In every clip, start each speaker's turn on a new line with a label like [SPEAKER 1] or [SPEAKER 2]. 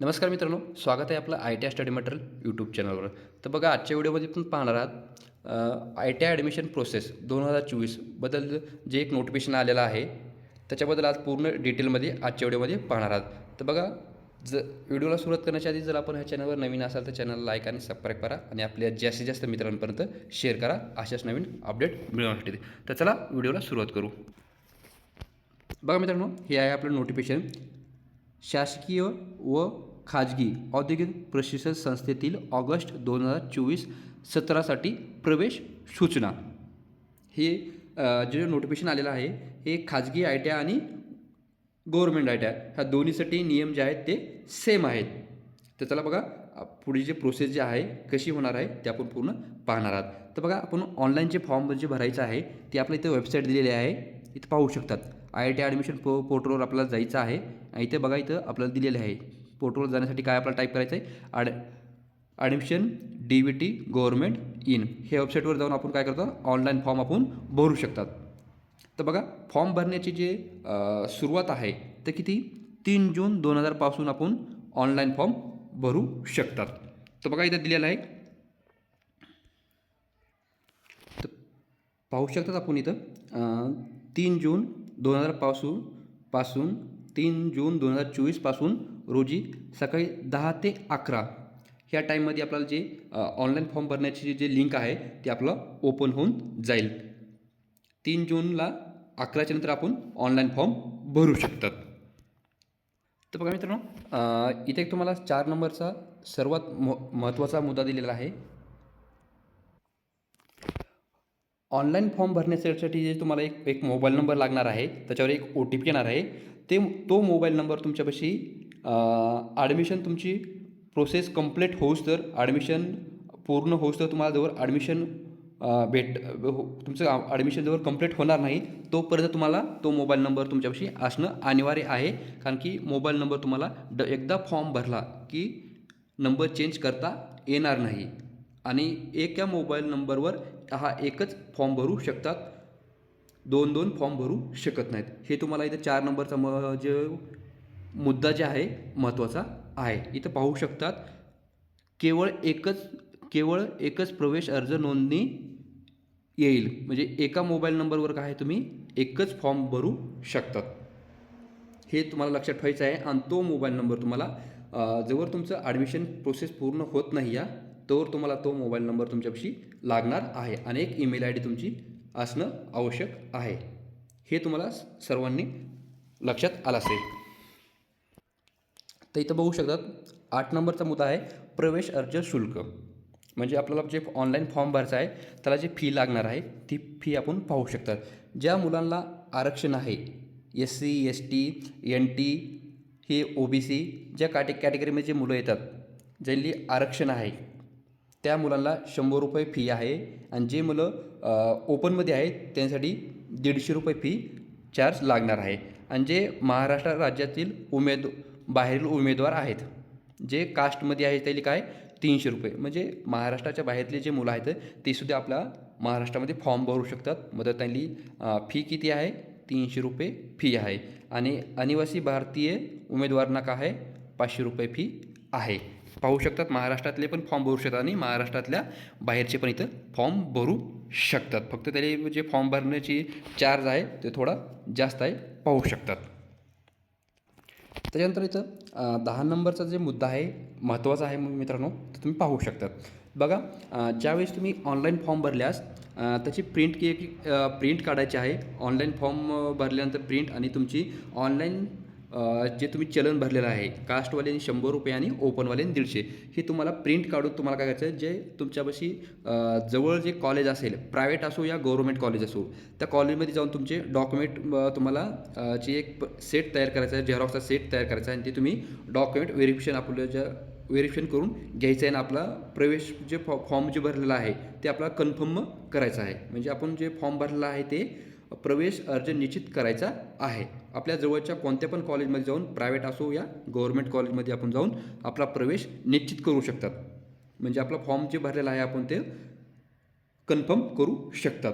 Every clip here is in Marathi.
[SPEAKER 1] नमस्कार मित्रांनो स्वागत आहे आपलं I T I study material YouTube चॅनलवर तर बघा आजच्या व्हिडिओमध्ये पण पाहणार आहात I T I admission process दोन हजार चोवीसबद्दल जे एक नोटिफिकेशन आलेलं आहे त्याच्याबद्दल आज पूर्ण डिटेलमध्ये आजच्या व्हिडिओमध्ये पाहणार आहात. तर बघा ज व्हिडिओला सुरुवात करण्याच्या आधी जर आपण ह्या चॅनलवर नवीन असाल तर चॅनलला लाईक आणि सबस्क्राईब करा आणि आपल्या जास्तीत जास्त मित्रांपर्यंत शेअर करा अशाच नवीन अपडेट मिळवण्यासाठी. तर चला व्हिडिओला सुरुवात करू. बघा मित्रांनो हे आहे आपलं नोटिफिकेशन शासकीय व खाजगी औद्योगिक प्रशिक्षण संस्थेतील ऑगस्ट दोन हजार चोवीस सत्रासाठी प्रवेश सूचना. हे जे नोटिफिकेशन आलेलं आहे हे खाजगी आय टी आय आणि गव्हर्मेंट आय टी आय ह्या दोन्हीसाठी नियम जे आहेत ते सेम आहेत. तर चला बघा पुढे जे प्रोसेस जे आहे कशी होणार आहे ते आपण पूर्ण पाहणार आहात. तर बघा आपण ऑनलाईन जे फॉर्म जे भरायचं आहे ते आपल्या इथं वेबसाईट दिलेली आहे. इथं पाहू शकतात. आय आय टी ॲडमिशन पो पोर्टलवर आपल्याला जायचं आहे. आणि इथे बघा इथं आपल्याला दिलेले आहे. पोर्टलवर जाण्यासाठी काय आपल्याला टाईप करायचं आहे add admission D V T government in हे वेबसाईटवर जाऊन आपण काय करतो? ऑनलाईन फॉर्म आपण भरू शकतात. तर बघा फॉर्म भरण्याची जे सुरुवात आहे तर किती? तीन जून दोन हजारपासून आपण ऑनलाईन फॉर्म भरू शकतात. तर बघा इथं दिलेलं आहे. तर पाहू शकतात आपण इथं तीन जून दोन हजारपासून पासून तीन जून दोन हजार चोवीसपासून रोजी सकाळी दहा ते अकरा ह्या टाईममध्ये आपल्याला जे ऑनलाईन फॉर्म भरण्याची जे लिंक आहे ते आपलं ओपन होऊन जाईल. तीन जूनला अकराच्या नंतर आपण ऑनलाईन फॉर्म भरू शकतात. तर बघा मित्रांनो इथे एक तुम्हाला चार नंबरचा सर्वात म महत्त्वाचा मुद्दा दिलेला आहे. ऑनलाईन फॉर्म भरण्यासाठी जे तुम्हाला एक एक मोबाईल नंबर लागणार आहे त्याच्यावर एक ओ टी पी येणार आहे. ते तो मोबाईल नंबर तुमच्यापाशी ॲडमिशन तुमची प्रोसेस कंप्लीट होऊस तर ॲडमिशन पूर्ण होऊस तर तुम्हाला जवळ ॲडमिशन भेट हो तुमचं ॲडमिशन जवळ कंप्लीट होणार नाही तोपर्यंत तुम्हाला तो मोबाईल नंबर तुमच्यापाशी असणं अनिवार्य आहे. कारण की मोबाईल नंबर तुम्हाला ड एकदा फॉर्म भरला की नंबर चेंज करता येणार नाही. आणि एका मोबाईल नंबरवर हा एकच फॉर्म भरू शकतात. दोन दोन फॉर्म भरू शकत नाहीत. हे तुम्हाला इथं चार नंबरचा म जे मुद्दा जे आहे महत्त्वाचा आहे. इथं पाहू शकतात केवळ एकच केवळ एकच प्रवेश अर्ज नोंदणी येईल. म्हणजे एका मोबाईल नंबरवर काय तुम्ही एकच फॉर्म भरू शकतात. हे तुम्हाला लक्षात ठेवायचं आहे आणि तो मोबाईल नंबर तुम्हाला अ, जोवर तुमचं ॲडमिशन प्रोसेस पूर्ण होत नाही या तोवर तुम्हाला तो मोबाईल नंबर तुमच्यापाशी लागणार आहे आणि एक ईमेल आय डी तुमची असणं आवश्यक आहे. हे तुम्हाला सर्वांनी लक्षात आलं असेल. तर इथं बघू शकतात आठ नंबरचा मुद्दा आहे प्रवेश अर्ज शुल्क. म्हणजे आपल्याला जे ऑनलाईन फॉर्म भरायचा आहे त्याला जी फी लागणार आहे ती फी आपण पाहू शकतात. ज्या मुलांना आरक्षण आहे S C S T N T हे ओ बी सी ज्या कॅटे कॅटेगरीमध्ये जे मुलं येतात ज्यांनी आरक्षण आहे त्या मुलांना शंभर रुपये फी आहे. आणि जे मुलं ओपनमध्ये आहेत त्यांसाठी दीडशे रुपये फी चार्ज लागणार आहे. आणि जे महाराष्ट्र राज्यातील उमेद बाहेरील उमेदवार आहेत. जे कास्टमध्ये आहे त्याला काय? तीनशे रुपये. म्हणजे महाराष्ट्राच्या बाहेरले जे मुलं आहेत ते सुद्धा आपल्या महाराष्ट्रामध्ये फॉर्म भरू शकतात. मग त्यांनी फी किती आहे? तीनशे रुपये फी आहे. आणि अनिवासी भारतीय उमेदवारांना काय आहे? पाचशे रुपये फी आहे. पाहू शकतात महाराष्ट्रातले पण फॉर्म भरू शकतात आणि महाराष्ट्रातल्या बाहेरचे पण इथं फॉर्म भरू शकतात. फक्त त्याला जे फॉर्म भरण्याची चार्ज आहे ते थोडा जास्त आहे. पाहू शकतात. त्याच्यानंतर इथं दहा नंबरचा जे मुद्दा आहे महत्त्वाचा आहे मग मित्रांनो तर तुम्ही पाहू शकतात. बघा ज्यावेळेस तुम्ही ऑनलाईन फॉर्म भरल्यास त्याची प्रिंट की प्रिंट काढायची आहे. ऑनलाईन फॉर्म भरल्यानंतर प्रिंट आणि तुमची ऑनलाईन जे तुम्ही चलन भरलेलं आहे कास्टवाल्याने शंभर रुपये आणि ओपनवाल्याने दीडशे हे तुम्हाला प्रिंट काढून तुम्हाला काय करायचं आहे जे तुमच्यापाशी जवळ जे कॉलेज असेल प्रायव्हेट असो या गव्हर्मेंट कॉलेज असो त्या कॉलेजमध्ये जाऊन तुमचे डॉक्युमेंट तुम्हाला जे एक सेट तयार करायचा आहे झेरॉक्सचा सेट तयार करायचा आहे आणि ते तुम्ही डॉक्युमेंट व्हेरिफिकेशन आपलं ज्या व्हेरिफिकेशन करून घ्यायचं आहे आणि आपला प्रवेश जे फॉ फॉर्म जे भरलेला आहे ते आपला कन्फर्म करायचं आहे. म्हणजे आपण जे फॉर्म भरलेला आहे ते प्रवेश अर्ज निश्चित करायचा आहे. आपल्या जवळच्या कोणत्या पण कॉलेजमध्ये जाऊन प्रायव्हेट असो या गव्हर्मेंट कॉलेजमध्ये आपण जाऊन आपला प्रवेश निश्चित करू शकतात. म्हणजे आपला फॉर्म जे भरलेला आहे आपण ते कन्फर्म करू शकतात.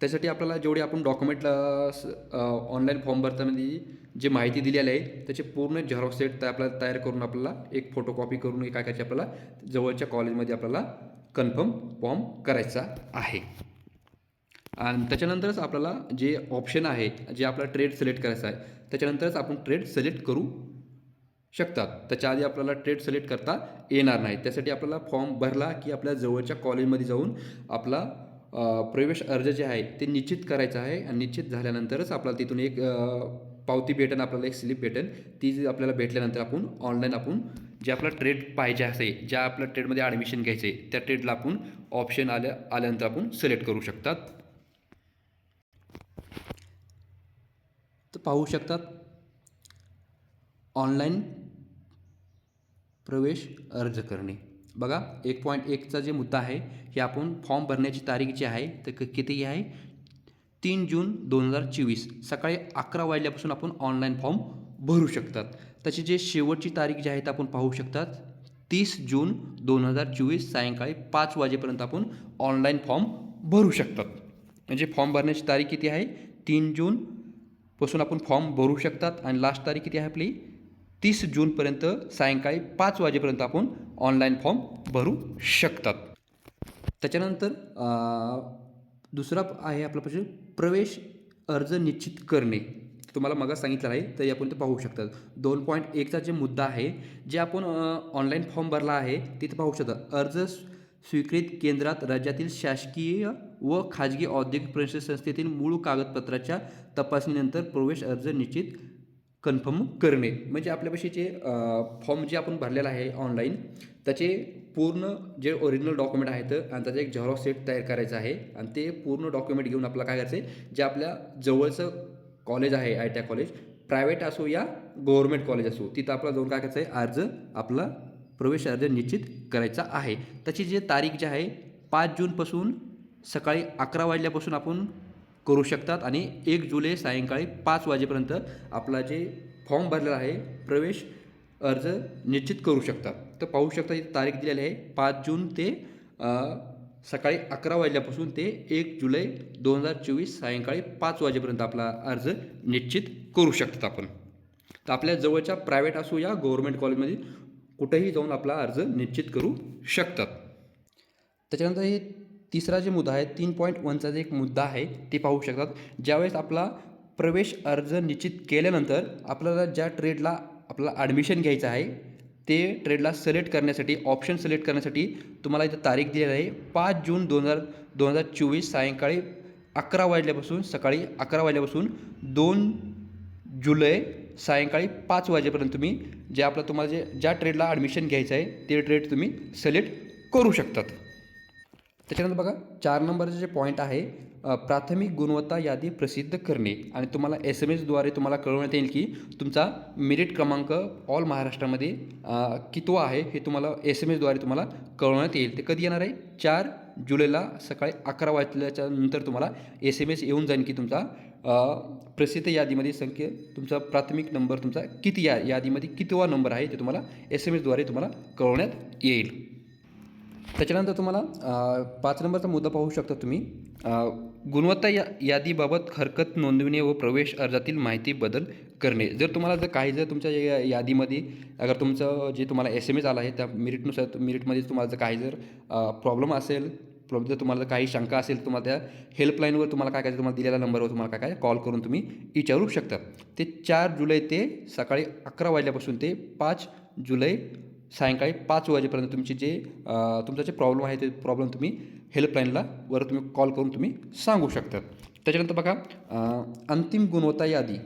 [SPEAKER 1] त्यासाठी आपल्याला जेवढे आपण डॉक्युमेंट ऑनलाईन फॉर्म भरताना जे माहिती दिलेली आहे त्याचे पूर्ण झेरॉक्स सेट त्या आपल्याला तयार करून आपल्याला एक फोटोकॉपी करून काय करायची आपल्याला जवळच्या कॉलेजमध्ये आपल्याला कन्फर्म फॉर्म करायचा आहे. आणि त्याच्यानंतरच आपल्याला जे ऑप्शन आहे जे आपला ट्रेड सिलेक्ट करायचा आहे त्याच्यानंतरच आपण ट्रेड सिलेक्ट करू शकतात. त्याच्या आधी आपल्याला ट्रेड सिलेक्ट करता येणार नाही. त्यासाठी आपल्याला फॉर्म भरला की आपल्या जवळच्या कॉलेजमध्ये जाऊन आपला प्रवेश अर्ज जे आहे ते निश्चित करायचं आहे. आणि निश्चित झाल्यानंतरच आपल्याला तिथून एक पावती भेटेल आपल्याला एक स्लिप भेटेल ती जी आपल्याला भेटल्यानंतर आपण ऑनलाईन आपण जे आपला ट्रेड पाहिजे असेल ज्या आपल्या ट्रेडमध्ये ॲडमिशन घ्यायचे त्या ट्रेडला आपण ऑप्शन आल्या आल्यानंतर आपण सिलेक्ट करू शकतात. तर पाहू शकतात. ऑनलाईन प्रवेश अर्ज करणे. बघा एक पॉईंट एकचा जे मुद्दा आहे हे आपण फॉर्म भरण्याची तारीख जी आहे तर क- किती आहे? तीन जून दोन हजार चोवीस. सकाळी अकरा वाजल्यापासून आपण ऑनलाईन फॉर्म भरू शकतात. त्याची जे शेवटची तारीख जी आहे ते आपण पाहू शकतात. तीस जून दोन हजार चोवीस सायंकाळी पाच वाजेपर्यंत आपण ऑनलाईन फॉर्म भरू शकतात. म्हणजे फॉर्म भरण्याची तारीख किती आहे? तीन जून पासून आपण फॉर्म भरू शकतात. आणि लास्ट तारीख किती आहे आपली? तीस जूनपर्यंत सायंकाळी पाच वाजेपर्यंत आपण ऑनलाईन फॉर्म भरू शकतात. त्याच्यानंतर दुसरा आहे आपल्यापाशी प्रवेश अर्ज निश्चित करणे. तुम्हाला मग सांगितलं आहे तरी आपण ते पाहू शकतात. दोन पॉईंट एकचा जे मुद्दा आहे जे आपण ऑनलाईन फॉर्म भरला आहे तिथे पाहू शकता. अर्ज स्वीकृत केंद्रात राज्यातील शासकीय व खाजगी औद्योगिक परिषद संस्थेतील मूळ कागदपत्राच्या तपासणीनंतर प्रवेश अर्ज निश्चित कन्फर्म करणे. म्हणजे आपल्यापाशी जे फॉर्म जे आपण भरलेला आहे ऑनलाईन त्याचे पूर्ण जे ओरिजिनल डॉक्युमेंट आहेत आणि त्याचा एक झेरॉक्स सेट तयार करायचा आहे आणि ते पूर्ण डॉक्युमेंट घेऊन आपल्याला काय करायचं आहे जे आपल्या जवळचं कॉलेज आहे I T I college private असो या गव्हर्मेंट कॉलेज असो तिथं आपला जाऊन काय करायचं आहे अर्ज आपला प्रवेश अर्ज निश्चित करायचा आहे. त्याची जी तारीख जी आहे पाच जूनपासून सकाळी अकरा वाजल्यापासून आपण करू शकतात आणि एक जुलै सायंकाळी पाच वाजेपर्यंत आपला जे फॉर्म भरलेला आहे प्रवेश अर्ज निश्चित करू शकतात. तर पाहू शकता इथे तारीख दिलेली आहे पाच जून ते सकाळी अकरा वाजल्यापासून ते एक जुलै दोन हजार चोवीस सायंकाळी पाच वाजेपर्यंत आपला अर्ज निश्चित करू शकतात आपण. तर आपल्या जवळच्या प्रायव्हेट असो या गव्हर्मेंट कॉलेजमध्ये कुठेही जाऊन आपला अर्ज निश्चित करू शकतात. त्याच्यानंतर हे तिसरा जे मुद्दा आहे तीन पॉईंट वनचा जे एक मुद्दा आहे ते पाहू शकतात. ज्यावेळेस आपला प्रवेश अर्ज निश्चित केल्यानंतर आपल्याला ज्या ट्रेडला आपल्याला ॲडमिशन घ्यायचं आहे ते ट्रेडला सिलेक्ट करण्यासाठी ऑप्शन सिलेक्ट करण्यासाठी तुम्हाला इथं तारीख दिलेली आहे. पाच जून दोन हजार दोन हजार चोवीस सायंकाळी अकरा वाजल्यापासून सकाळी अकरा वाजल्यापासून दोन जुलै सायंकाळी पाच वाजेपर्यंत तुम्ही जे आपलं तुम्हाला जे ज्या ट्रेडला ॲडमिशन घ्यायचं आहे ते ट्रेड तुम्ही सिलेक्ट करू शकतात. त्याच्यानंतर बघा चार नंबरचे जे पॉईंट आहे प्राथमिक गुणवत्ता यादी प्रसिद्ध करणे. आणि तुम्हाला एस एम एसद्वारे तुम्हाला कळवण्यात येईल की तुमचा मेरिट क्रमांक ऑल महाराष्ट्रामध्ये कितवा आहे हे तुम्हाला एस एम एसद्वारे तुम्हाला कळवण्यात येईल. ते कधी येणार आहे? चार जुलैला सकाळी अकरा वाजल्याच्या नंतर तुम्हाला एस एम एस येऊन जाईल की तुमचा प्रसिद्ध यादीमध्ये संख्या तुमचा प्राथमिक नंबर तुमचा किती या यादीमध्ये कितवा नंबर आहे ते तुम्हाला एस एम एसद्वारे तुम्हाला कळवण्यात येईल. त्याच्यानंतर तुम्हाला पाच नंबरचा मुद्दा पाहू शकता तुम्ही. गुणवत्ता या यादीबाबत हरकत नोंदविणे व प्रवेश अर्जातील माहिती बदल करणे. जर तुम्हाला जर काही जर तुमच्या या यादीमध्ये अगर तुमचं जे तुम्हाला एस एम एस आला आहे त्या मिरिटनुसार मिरिटमध्ये तुम्हाला जर काही जर प्रॉब्लेम असेल प्रॉब्लेम जर तुम्हाला काही शंका असेल तुम्हाला त्या हेल्पलाईनवर तुम्हाला काय काय तुम्हाला दिलेल्या नंबरवर तुम्हाला काय काय कॉल करून तुम्ही विचारू शकता. ते चार जुलै ते सकाळी अकरा वाजल्यापासून ते पाच जुलै सायंकाळी पाच वाजेपर्यंत तुमचे जे तुमचा जे प्रॉब्लेम आहे ते प्रॉब्लेम तुम्ही हेल्पलाईनला वर तुम्ही कॉल करून तुम्ही सांगू शकतात त्याच्यानंतर बघा अंतिम गुणवत्ता यादी.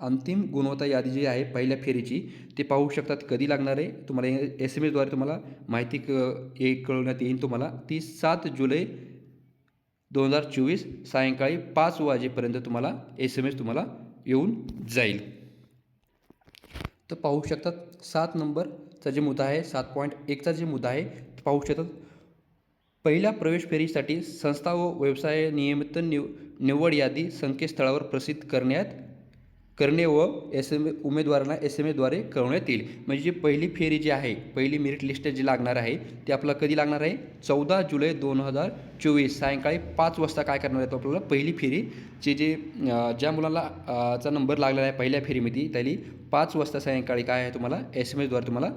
[SPEAKER 1] अंतिम गुणवत्ता यादी जी आहे पहिल्या फेरीची ते पाहू शकतात कधी लागणार आहे. तुम्हाला एस एम एसद्वारे तुम्हाला माहिती क ये कळवण्यात येईल तुम्हाला. ती सात जुलै दोन हजार चोवीस सायंकाळी पाच वाजेपर्यंत तुम्हाला एस एम एस तुम्हाला येऊन जाईल. तर पाहू शकतात सात नंबर चा जे मुद्दा आहे सात पॉईंट एकचा जे मुद्दा आहे ते पाहू शकतात. पहिल्या प्रवेश फेरीसाठी संस्था व व्यवसाय नियमित निव निव्वड यादी संकेतस्थळावर प्रसिद्ध करण्यात करणे व एस एम उमेदवारांना एस एम एद्वारे कळवण्यात येईल. म्हणजे जी पहिली फेरी जी आहे पहिली मेरिट लिस्ट जी लागणार आहे ती आपल्याला कधी लागणार आहे? चौदा जुलै दोन हजार चोवीस सायंकाळी पाच वाजता काय करणार आहे तो आपल्याला पहिली फेरीची जे जे ज्या मुलांना चा नंबर लागलेला आहे पहिल्या फेरीमध्ये त्याली पाच वाजता सायंकाळी काय आहे तुम्हाला? एस एम एसद्वारे तुम्हाला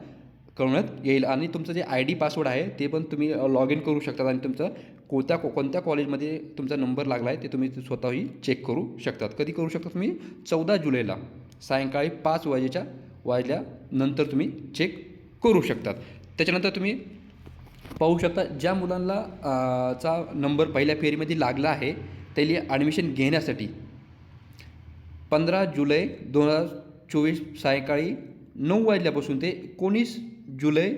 [SPEAKER 1] कळवण्यात येईल. आणि तुमचं जे आय डी पासवर्ड आहे ते पण तुम्ही लॉग इन करू शकतात. आणि तुमचं कोणत्या कोणत्या कॉलेजमध्ये तुमचा नंबर लागला आहे ते तुम्ही स्वतःही चेक करू शकतात. कधी करू शकता तुम्ही? चौदा जुलैला सायंकाळी पाच वाजेच्या वाजल्यानंतर तुम्ही चेक करू शकतात. त्याच्यानंतर तुम्ही पाहू शकता ज्या मुलांना चा नंबर पहिल्या फेरीमध्ये लागला आहे त्याली ॲडमिशन घेण्यासाठी पंधरा जुलै दोन हजार चोवीस सायंकाळी नऊ वाजल्यापासून ते एकोणीस जुलै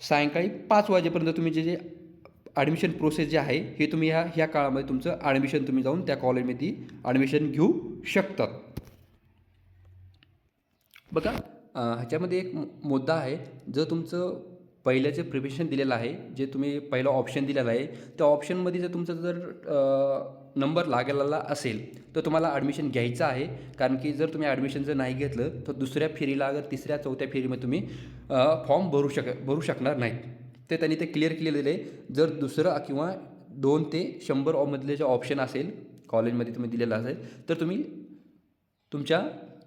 [SPEAKER 1] सायंकाळी पाच वाजेपर्यंत तुम्ही जे जे ॲडमिशन प्रोसेस जे आहे हे तुम्ही ह्या ह्या काळामध्ये तुमचं ॲडमिशन तुम्ही जाऊन त्या कॉलेजमध्ये ॲडमिशन घेऊ शकतात. बघा ह्याच्यामध्ये एक मुद्दा आहे. जर तुमचं पहिलं जे दिलेलं आहे जे तुम्ही पहिलं ऑप्शन दिलेलं आहे त्या ऑप्शनमध्ये जर तुमचं जर नंबर लागलेला असेल तर तुम्हाला ॲडमिशन घ्यायचं आहे. कारण की जर तुम्ही ॲडमिशन जर नाही घेतलं तर दुसऱ्या फेरीला अगर तिसऱ्या चौथ्या फेरीमध्ये तुम्ही फॉर्म भरू शक भरू शकणार नाहीत ते त्यांनी ते क्लिअर केलेलं आहे. जर दुसरं किंवा दोन ते शंभर मधले जे ऑप्शन असेल कॉलेजमध्ये तुम्ही दिलेलं असेल तर तुम्ही तुमच्या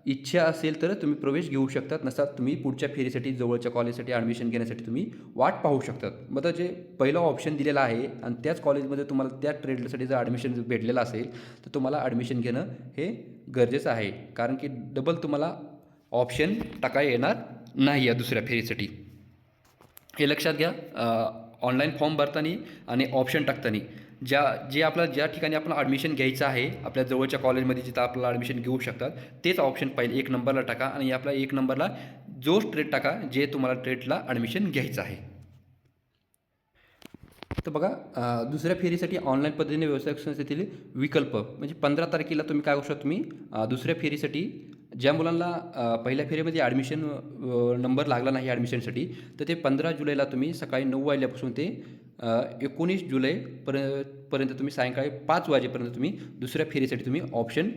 [SPEAKER 1] इच्छा असेल तर तुम्ही प्रवेश घेऊ शकतात नसतात तुम्ही पुढच्या फेरीसाठी जवळच्या कॉलेजसाठी ॲडमिशन घेण्यासाठी तुम्ही वाट पाहू शकतात. मग जे पहिलं ऑप्शन दिलेलं आहे आणि त्याच कॉलेजमध्ये तुम्हाला त्या ट्रेडसाठी जर ॲडमिशन भेटलेलं असेल तर तुम्हाला ॲडमिशन घेणं हे गरजेचं आहे. कारण की डबल तुम्हाला ऑप्शन टाका येणार नाही या दुसऱ्या फेरीसाठी. हे लक्षात घ्या ऑनलाईन फॉर्म भरताना आणि ऑप्शन टाकताना. ज्या जे आपल्याला ज्या ठिकाणी आपण ॲडमिशन घ्यायचं आहे आपल्या जवळच्या कॉलेजमध्ये जिथं आपल्याला ॲडमिशन घेऊ शकतात तेच ऑप्शन पाहिजे. एक नंबरला टाका आणि आपल्या एक नंबरला जो ट्रेड टाका जे तुम्हाला ट्रेडला ॲडमिशन घ्यायचं आहे. तर बघा दुसऱ्या फेरीसाठी ऑनलाईन पद्धतीने व्यवसाय संस्थेतील विकल्प म्हणजे पंधरा तारखेला तुम्ही काय करू शकता तुम्ही? दुसऱ्या फेरीसाठी ज्या मुलांना पहिल्या फेरीमध्ये ॲडमिशन नंबर लागला नाही ॲडमिशनसाठी तर ते पंधरा जुलैला तुम्ही सकाळी नऊ वाजल्यापासून ते एकोणीस जुलैपर्यंत पर्यंत तुम्ही सायंकाळी पाच वाजेपर्यंत तुम्ही दुसऱ्या फेरीसाठी तुम्ही ऑप्शन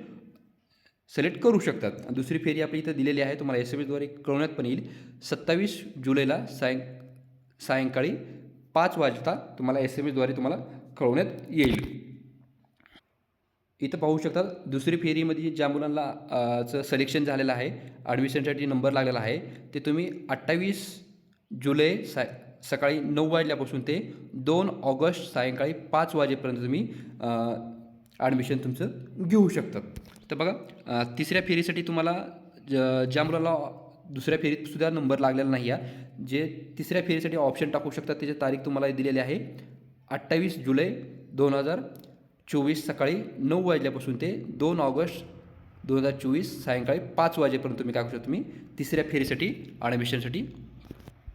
[SPEAKER 1] सिलेक्ट करू शकतात. आणि दुसरी फेरी आपली इथं दिलेली आहे तुम्हाला एस एम एसद्वारे कळवण्यात पण येईल. सत्तावीस जुलैला सायं सायंकाळी पाच वाजता तुम्हाला एस एम एसद्वारे तुम्हाला कळवण्यात येईल. इथं पाहू शकता दुसरी फेरीमध्ये ज्या मुलांना सलेक्शन चं सिलेक्शन झालेलं आहे ॲडमिशनसाठी नंबर लागलेला आहे ते तुम्ही अठ्ठावीस जुलै सा सकाळी नऊ वाजल्यापासून ते दोन ऑगस्ट सायंकाळी पाच वाजेपर्यंत तुम्ही ॲडमिशन तुमचं घेऊ शकतं तर बघा तिसऱ्या फेरीसाठी तुम्हाला ज ज्या मुलाला दुसऱ्या फेरीत सुद्धा नंबर लागलेला नाही आहे जे तिसऱ्या फेरीसाठी ऑप्शन टाकू शकतात त्याची तारीख तुम्हाला दिलेली आहे अठ्ठावीस जुलै दोन हजार चोवीस सकाळी नऊ वाजल्यापासून ते दोन ऑगस्ट दोन हजार चोवीस सायंकाळी पाच वाजेपर्यंत तुम्ही काय करू शकता तुम्ही तिसऱ्या फेरीसाठी ॲडमिशनसाठी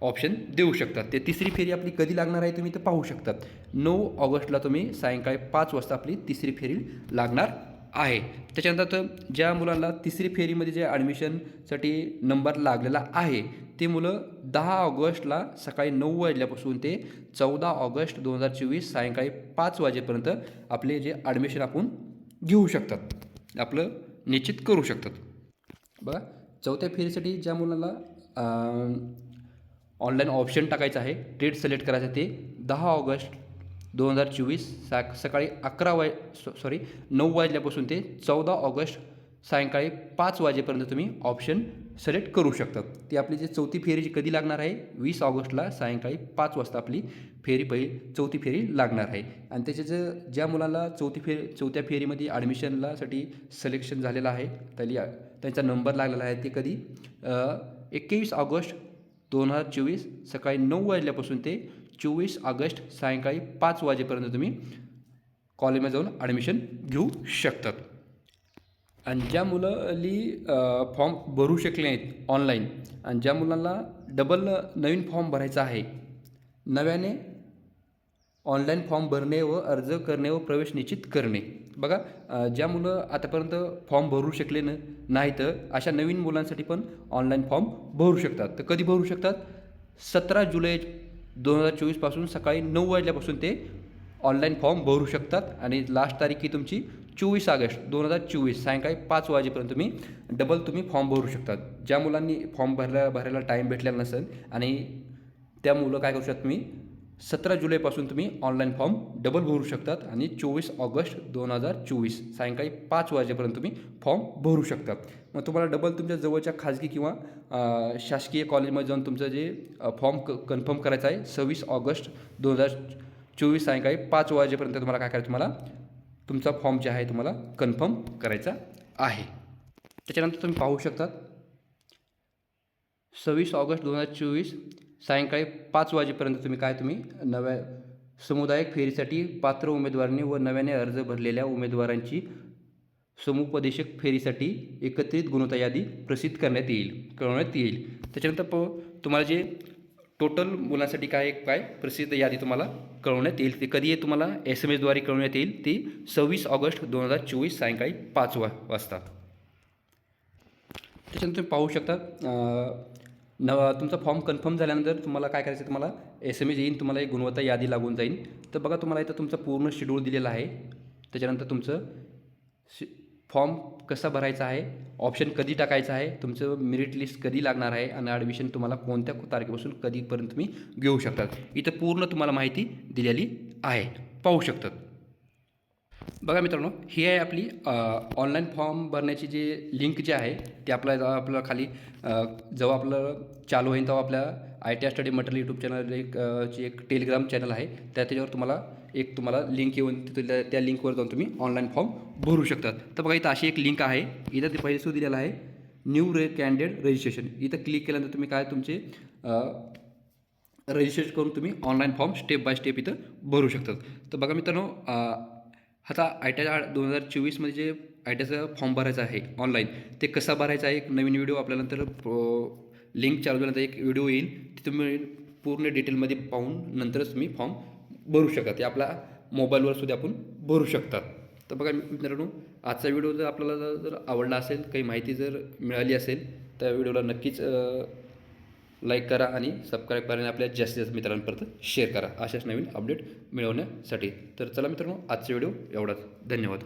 [SPEAKER 1] ऑप्शन देऊ शकतात. ते तिसरी फेरी आपली कधी लागणार आहे तुम्ही ते पाहू शकतात. नऊ ऑगस्टला तुम्ही सायंकाळी पाच वाजता आपली तिसरी फेरी लागणार आहे. त्याच्यानंतर तर ज्या मुलांना तिसरी फेरीमध्ये जे ॲडमिशनसाठी नंबर लागलेला आहे ते मुलं दहा ऑगस्टला सकाळी नऊ वाजल्यापासून ते चौदा ऑगस्ट दोन हजार चोवीस सायंकाळी पाच वाजेपर्यंत आपले जे ॲडमिशन आपण घेऊ शकतात. आपलं निश्चित करू शकतात. बघा चौथ्या फेरीसाठी ज्या मुलांना ऑनलाईन ऑप्शन टाकायचं आहे. डेट सिलेक्ट करायचं ते. दहा ऑगस्ट दोन हजार चोवीस सा सकाळी अकरा वाज सॉरी नऊ वाजल्यापासून ते चौदा ऑगस्ट सायंकाळी पाच वाजेपर्यंत तुम्ही ऑप्शन सिलेक्ट करू शकतात ती आपली जी चौथी फेरी जी कधी लागणार आहे? वीस ऑगस्टला सायंकाळी पाच वाजता आपली फेरी पहिली चौथी फेरी लागणार आहे. आणि त्याचे जे ज्या मुलाला चौथी फेरी चौथ्या फेरीमध्ये ॲडमिशनला साठी सिलेक्शन झालेलं आहे त्याली त्यांचा नंबर लागलेला आहे ते कधी? एकवीस ऑगस्ट दोन हजार चोवीस सकाळी नऊ वाजल्यापासून ते चोवीस ऑगस्ट सायंकाळी पाच वाजेपर्यंत तुम्ही कॉलेजमध्ये जाऊन ॲडमिशन घेऊ शकतात. आणि ज्या मुलाली फॉर्म भरू शकले नाहीत ऑनलाईन आणि ज्या मुलांना डबल नवीन फॉर्म भरायचा आहे नव्याने ऑनलाईन फॉर्म भरणे व अर्ज करणे व प्रवेश निश्चित करणे. बघा ज्या मुलं आतापर्यंत फॉर्म भरू शकले न नाही तर अशा नवीन मुलांसाठी पण ऑनलाईन फॉर्म भरू शकतात. तर कधी भरू शकतात? सतरा जुलै दोन हजार चोवीसपासून सकाळी नऊ वाजल्यापासून ते ऑनलाईन फॉर्म भरू शकतात. आणि लास्ट तारीख ही तुमची चोवीस ऑगस्ट दोन हजार चोवीस सायंकाळी पाच वाजेपर्यंत तुम्ही डबल तुम्ही फॉर्म भरू शकतात. ज्या मुलांनी फॉर्म भरला भरायला टाईम भेटलेला नसेल आणि त्या मुलं काय करू शकता तुम्ही? सतरा जुलैपासून तुम्ही ऑनलाईन फॉर्म डबल भरू शकतात आणि चोवीस ऑगस्ट दोन हजार चोवीस सायंकाळी पाच वाजेपर्यंत तुम्ही फॉर्म भरू शकतात. मग तुम्हाला डबल तुमच्या जवळच्या खाजगी किंवा शासकीय कॉलेजमध्ये जाऊन तुमचं जे फॉर्म क कन्फर्म करायचं आहे सव्वीस ऑगस्ट दोन हजार चोवीस सायंकाळी पाच वाजेपर्यंत तुम्हाला काय करायचं तुम्हाला? तुमचा फॉर्म जे आहे तुम्हाला कन्फर्म करायचा आहे. त्याच्यानंतर तुम्ही पाहू शकतात सव्वीस ऑगस्ट दोन हजार चोवीस सायंकाळी पाच वाजेपर्यंत तुम्ही काय तुम्ही नव्या समुदायिक फेरीसाठी पात्र उमेदवारांनी व नव्याने अर्ज भरलेल्या उमेदवारांची समुपदेशक फेरीसाठी एकत्रित गुणवत्ता यादी प्रसिद्ध करण्यात येईल कळवण्यात येईल. त्याच्यानंतर प तुम्हाला जे टोटल मुलांसाठी काय काय प्रसिद्ध यादी तुम्हाला कळवण्यात येईल ते कधी आहे तुम्हाला? एस एम एसद्वारे कळवण्यात येईल ती सव्वीस ऑगस्ट दोन हजार चोवीस सायंकाळी पाच वा वाजता. त्याच्यानंतर तुम्ही पाहू शकता न तुमचा फॉर्म कन्फर्म झाल्यानंतर तुम्हाला काय करायचं तुम्हाला? एस एम एस येईन तुम्हाला एक गुणवत्ता यादी लागून जाईल तर बघा तुम्हाला इथं तुमचं पूर्ण शेड्यूल दिलेलं आहे. त्याच्यानंतर तुमचं शि फॉर्म कसा भरायचा आहे? ऑप्शन कधी टाकायचं आहे? तुमचं मेरिट लिस्ट कधी लागणार आहे? आणि ॲडमिशन तुम्हाला कोणत्या तारखेपासून कधीपर्यंत तुम्ही घेऊ शकतात? इथं पूर्ण तुम्हाला माहिती दिलेली आहे. पाहू शकतात. बघा मित्रांनो ही आहे आपली ऑनलाईन फॉर्म भरण्याची जी लिंक जी आहे ती आपल्या आपल्याला खाली जेव्हा आपलं चालू होईल तेव्हा आपल्या I T R study material YouTube channel एक जी एक टेलिग्राम चॅनल आहे. त्या त्याच्यावर तुम्हाला एक तुम्हाला लिंक येऊन तिथे त्या- त्या लिंकवर जाऊन तुम्ही ऑनलाईन फॉर्म भरू शकतात तर बघा इथं अशी एक लिंक आहे. इथं ते पहिले सुद्धा दिलेलं आहे. न्यू रे कॅन्डिडेट रजिस्ट्रेशन इथं क्लिक केल्यानंतर तुम्ही काय तुमचे रजिस्ट्रेशन करून तुम्ही online form step by step इथं भरू शकतात तर बघा मित्रांनो आता आय टी आय दोन हजार चोवीसमध्ये जे आय टी आयचा फॉर्म भरायचा आहे ऑनलाईन ते कसा भरायचा आहे? एक नवीन व्हिडिओ आपल्याला नंतर लिंक चालू झाल्यानंतर एक व्हिडिओ येईल ते तुम्ही पूर्ण डिटेलमध्ये पाहून नंतरच तुम्ही फॉर्म भरू शकता. ते आपल्या मोबाईलवर सुद्धा आपण भरू शकतात तर बघा मित्रांनो आजचा व्हिडिओ जर आपल्याला जर- जर आवडला असेल काही माहिती जर मिळाली असेल तर व्हिडिओला नक्कीच लाईक करा आणि सबस्क्राईब करा आणि आपल्या जास्तीत जास्त मित्रांपर्यंत शेअर करा. अशाच नवीन अपडेट मिळवण्यासाठी. तर चला मित्रांनो आजचा व्हिडिओ एवढाच. धन्यवाद.